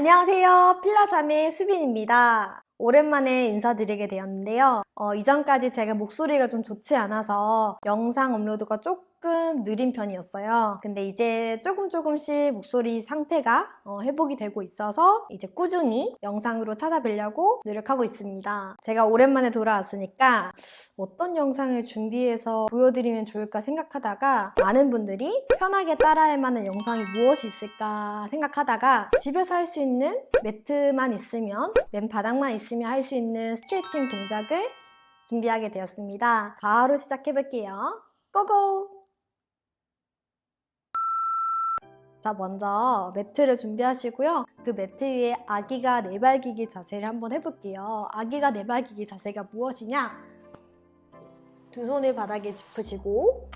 안녕하세요. 필라자매 수빈입니다. 오랜만에 인사드리게 되었는데요. 어, 이전까지 제가 목소리가 좀 좋지 않아서 영상 업로드가 조금 느린 편이었어요. 근데 이제 조금 조금씩 목소리 상태가 어, 회복이 되고 있어서 이제 꾸준히 영상으로 찾아뵈려고 노력하고 있습니다. 제가 오랜만에 돌아왔으니까 어떤 영상을 준비해서 보여드리면 좋을까 생각하다가 많은 분들이 편하게 따라할 만한 영상이 무엇이 있을까 생각하다가 집에서 할 수 있는 매트만 있으면 맨바닥만 있으면 할 수 있는 스트레칭 동작을 준비하게 되었습니다. 바로 시작해 볼게요. 고고! 자, 먼저 매트를 준비하시고요. 그 매트 위에 아기가 내발기기 자세를 한번 해볼게요. 아기가 내발기기 자세가 무엇이냐? 두 손을 바닥에 짚으시고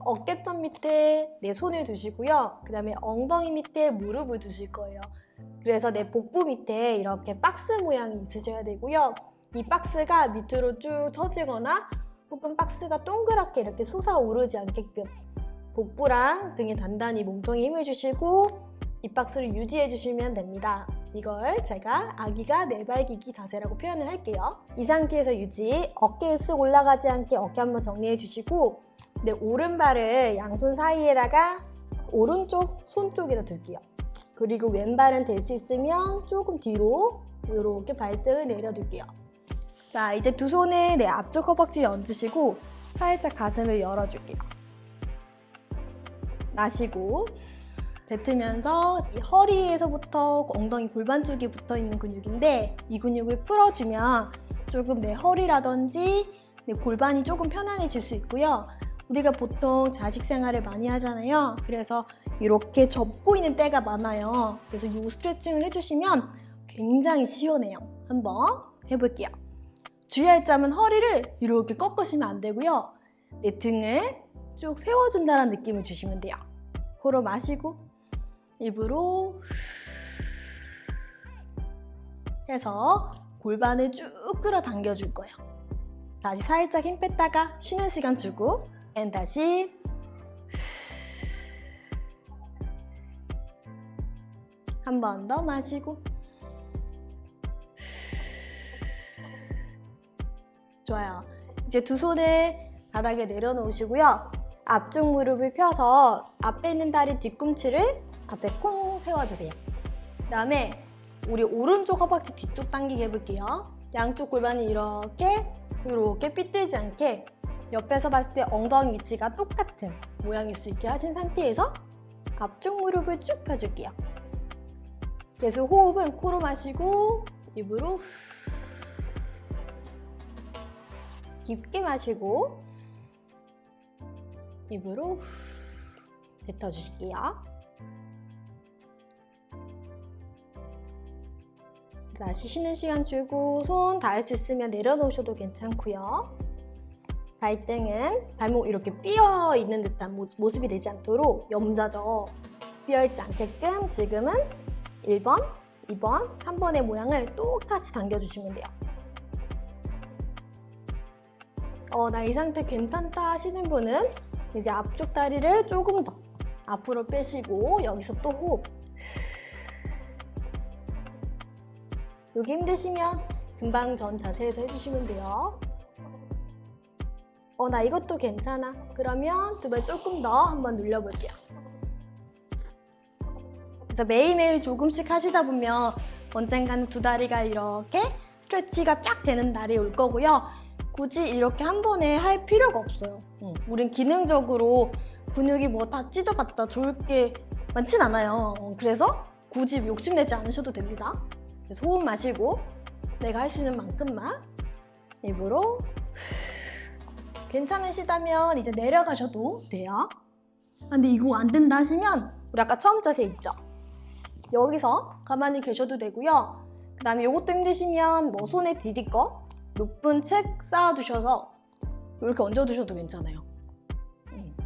어깨점 밑에 내 손을 두시고요. 그 다음에 엉덩이 밑에 무릎을 두실 거예요. 그래서 내 복부 밑에 이렇게 박스 모양이 있으셔야 되고요. 이 박스가 밑으로 쭉 처지거나 혹은 박스가 동그랗게 이렇게 솟아오르지 않게끔 복부랑 등에 단단히 몸통에 힘을 주시고 이 박스를 유지해 주시면 됩니다. 이걸 제가 아기가 내발기기 자세라고 표현을 할게요. 이 상태에서 유지, 어깨에 쓱 올라가지 않게 어깨 한번 정리해 주시고 내 오른발을 양손 사이에다가 오른쪽 손 쪽에다 둘게요. 그리고 왼발은 될 수 있으면 조금 뒤로 이렇게 발등을 내려둘게요. 자, 이제 두 손을 내 앞쪽 허벅지에 얹으시고 살짝 가슴을 열어줄게요. 마시고 뱉으면서 이 허리에서부터 엉덩이 골반 쪽에 붙어 있는 근육인데 이 근육을 풀어주면 조금 내 허리라든지 내 골반이 조금 편안해질 수 있고요. 우리가 보통 자식 생활을 많이 하잖아요. 그래서 이렇게 접고 있는 때가 많아요. 그래서 이 스트레칭을 해주시면 굉장히 시원해요. 한번 해볼게요. 주의할 점은 허리를 이렇게 꺾으시면 안 되고요. 내 등을 쭉 세워준다는 느낌을 주시면 돼요. 코로 마시고 입으로 해서 골반을 쭉 끌어당겨 줄 거예요. 다시 살짝 힘 뺐다가 쉬는 시간 주고 앤 다시 한 번 더 마시고 좋아요. 이제 두 손을 바닥에 내려놓으시고요. 앞쪽 무릎을 펴서 앞에 있는 다리 뒤꿈치를 앞에 콩 세워주세요. 그 다음에 우리 오른쪽 허벅지 뒤쪽 당기게 해볼게요. 양쪽 골반이 이렇게 이렇게 삐뚤지 않게 옆에서 봤을 때 엉덩이 위치가 똑같은 모양일 수 있게 하신 상태에서 앞쪽 무릎을 쭉 펴줄게요. 계속 호흡은 코로 마시고 입으로 깊게 마시고 입으로 뱉어주실게요. 다시 쉬는 시간 주고 손 닿을 수 있으면 내려놓으셔도 괜찮고요. 발등은 발목 이렇게 삐어 있는 듯한 모- 모습이 되지 않도록 염자죠. 삐어 있지 않게끔 지금은 1번, 2번, 3번의 모양을 똑같이 당겨주시면 돼요. 어, 나 이 상태 괜찮다 하시는 분은 이제 앞쪽 다리를 조금 더 앞으로 빼시고 여기서 또 호흡. 여기 힘드시면 금방 전 자세에서 해주시면 돼요. 어, 나 이것도 괜찮아. 그러면 두 발 조금 더 한번 눌려볼게요. 그래서 매일매일 조금씩 하시다 보면 언젠가는 두 다리가 이렇게 스트레치가 쫙 되는 날이 올 거고요. 굳이 이렇게 한 번에 할 필요가 없어요. 응. 우린 기능적으로 근육이 뭐 다 찢어봤다 좋을 게 많진 않아요. 어, 그래서 굳이 욕심내지 않으셔도 됩니다. 호흡 마시고 내가 할 수 있는 만큼만 입으로 괜찮으시다면 이제 내려가셔도 돼요. 아, 근데 이거 안 된다 하시면 우리 아까 처음 자세 있죠? 여기서 가만히 계셔도 되고요. 그 다음에 이것도 힘드시면 뭐 손에 디디거 높은 책 쌓아두셔서 이렇게 얹어두셔도 괜찮아요. 음.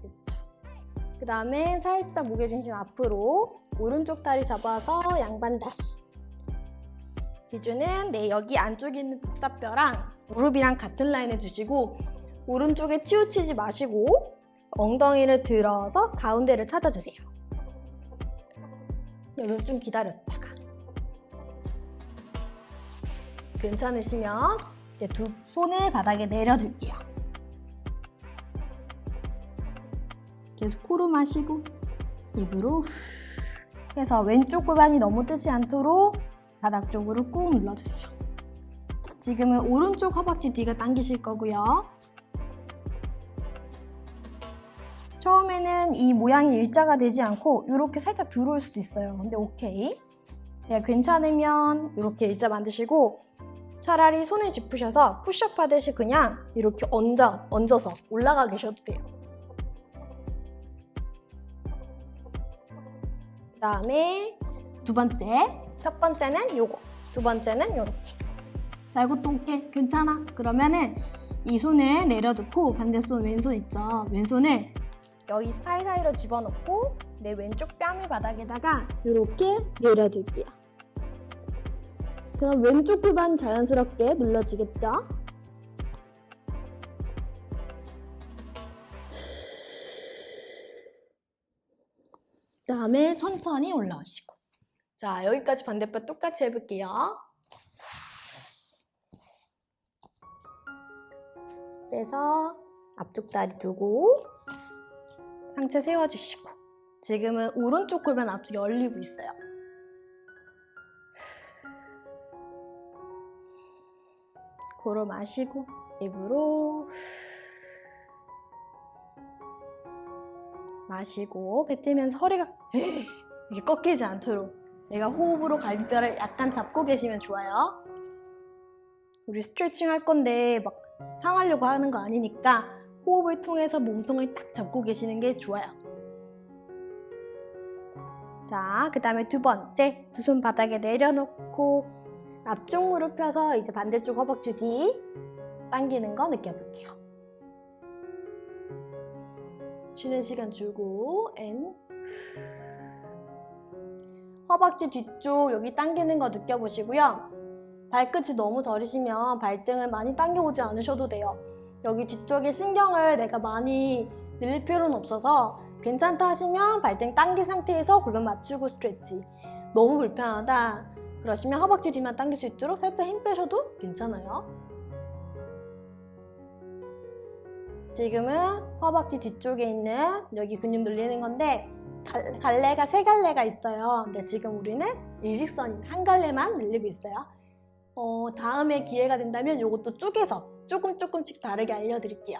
그쵸. 그 다음에 살짝 무게중심 앞으로 오른쪽 다리 잡아서 양반 다리. 기준은 내 여기 안쪽에 있는 복사뼈랑 무릎이랑 같은 라인에 두시고 오른쪽에 치우치지 마시고 엉덩이를 들어서 가운데를 찾아주세요. 여기서 좀 기다렸다가 괜찮으시면 이제 두 손을 바닥에 내려둘게요. 계속 코로 마시고 입으로 후 해서 왼쪽 골반이 너무 뜨지 않도록 바닥 쪽으로 꾹 눌러주세요. 지금은 오른쪽 허벅지 뒤가 당기실 거고요. 처음에는 이 모양이 일자가 되지 않고 이렇게 살짝 들어올 수도 있어요. 근데 오케이. 네, 괜찮으면 이렇게 일자 만드시고 차라리 손을 짚으셔서 푸시업 하듯이 그냥 이렇게 얹어, 얹어서 올라가 계셔도 돼요. 그 다음에 두 번째. 첫 번째는 요거. 두 번째는 요렇게. 자, 이것도 오케이. 괜찮아. 그러면은 이 손을 내려두고 반대손 왼손 있죠. 왼손을 여기 사이사이로 집어넣고 내 왼쪽 뺨을 바닥에다가 이렇게 내려둘게요. 그럼 왼쪽 골반 자연스럽게 눌러지겠죠? 그 다음에 천천히 올라오시고 자 여기까지 반대편 똑같이 해볼게요. 빼서 앞쪽 다리 두고 상체 세워주시고 지금은 오른쪽 골반 앞쪽이 열리고 있어요. 고로 마시고 입으로 마시고 뱉으면서 허리가 이게 꺾이지 않도록 내가 호흡으로 갈비뼈를 약간 잡고 계시면 좋아요. 우리 스트레칭 할 건데 막 상하려고 하는 거 아니니까 호흡을 통해서 몸통을 딱 잡고 계시는 게 좋아요. 자, 그 다음에 두 번째, 두 손 바닥에 내려놓고 앞쪽 무릎 펴서 이제 반대쪽 허벅지 뒤 당기는 거 느껴볼게요. 쉬는 시간 주고 앤 허벅지 뒤쪽 여기 당기는 거 느껴보시고요. 발끝이 너무 저리시면 발등을 많이 당겨오지 않으셔도 돼요. 여기 뒤쪽에 신경을 내가 많이 늘릴 필요는 없어서 괜찮다 하시면 발등 당긴 상태에서 골반 맞추고 스트레치 너무 불편하다 그러시면 허벅지 뒤만 당길 수 있도록 살짝 힘 빼셔도 괜찮아요 지금은 허벅지 뒤쪽에 있는 여기 근육 늘리는 건데 갈, 갈래가 세 갈래가 있어요 근데 지금 우리는 일직선인 한 갈래만 늘리고 있어요 어, 다음에 기회가 된다면 이것도 쪼개서 조금 조금씩 다르게 알려드릴게요.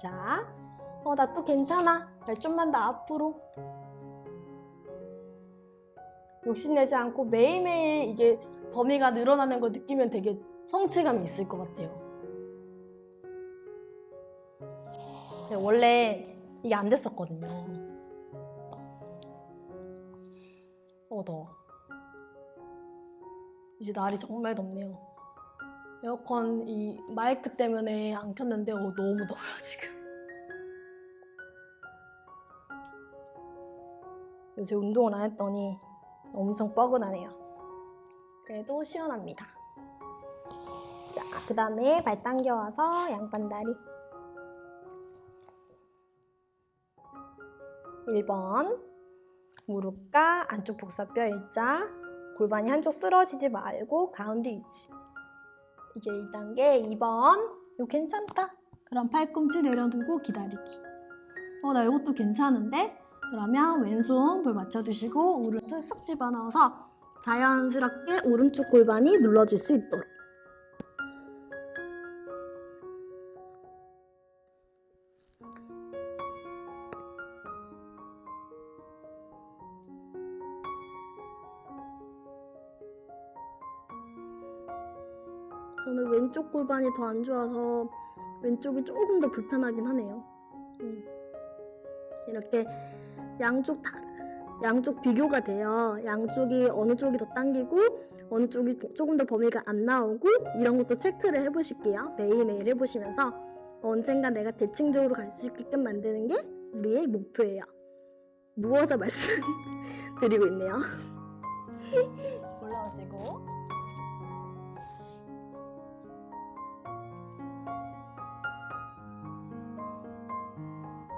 자, 어, 나 또 괜찮아. 나 좀만 더 앞으로. 욕심내지 않고 매일매일 이게 범위가 늘어나는 거 느끼면 되게 성취감이 있을 것 같아요. 제가 원래 이게 안 됐었거든요. 어, 더워. 이제 날이 정말 덥네요. 에어컨 이 마이크 때문에 안 켰는데 어, 너무 더워요 지금. 요새 운동을 안 했더니 엄청 뻐근하네요. 그래도 시원합니다. 자, 그 다음에 발 당겨와서 양반다리. 1번 무릎과 안쪽 복사뼈 일자 골반이 한쪽 쓰러지지 말고 가운데 유지. 이게 1단계. 2번. 이거 괜찮다. 그럼 팔꿈치 내려두고 기다리기. 어, 나 이것도 괜찮은데? 그러면 왼손 볼 맞춰두시고 오른손 쏙 집어넣어서 자연스럽게 오른쪽 골반이 눌러질 수 있도록. 저는 왼쪽 골반이 더 안 좋아서 왼쪽이 조금 더 불편하긴 하네요. 음. 이렇게 양쪽 다 양쪽 비교가 돼요. 양쪽이 어느 쪽이 더 당기고 어느 쪽이 조금 더 범위가 안 나오고 이런 것도 체크를 해보실게요. 매일매일 해보시면서 언젠가 내가 대칭적으로 갈 수 있게끔 만드는 게 우리의 목표예요. 누워서 말씀드리고 있네요. 올라오시고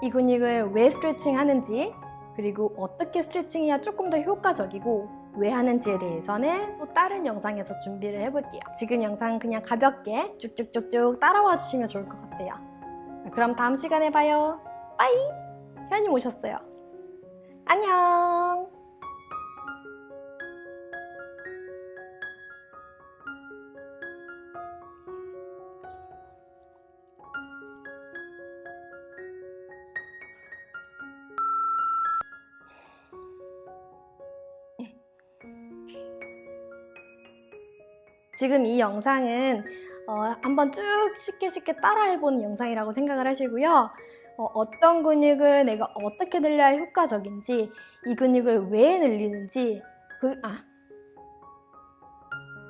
이 근육을 왜 스트레칭 하는지 그리고 어떻게 스트레칭해야 조금 더 효과적이고 왜 하는지에 대해서는 또 다른 영상에서 준비를 해볼게요. 지금 영상 그냥 가볍게 쭉쭉쭉쭉 따라와 주시면 좋을 것 같아요. 그럼 다음 시간에 봐요. 빠이! 현님 오셨어요. 안녕! 지금 이 영상은 어, 한번 쭉 쉽게 쉽게 따라해보는 영상이라고 생각을 하시고요. 어, 떤 근육을 내가 어떻게 늘려야 효과적인지, 이 근육을 왜 늘리는지, 그, 아,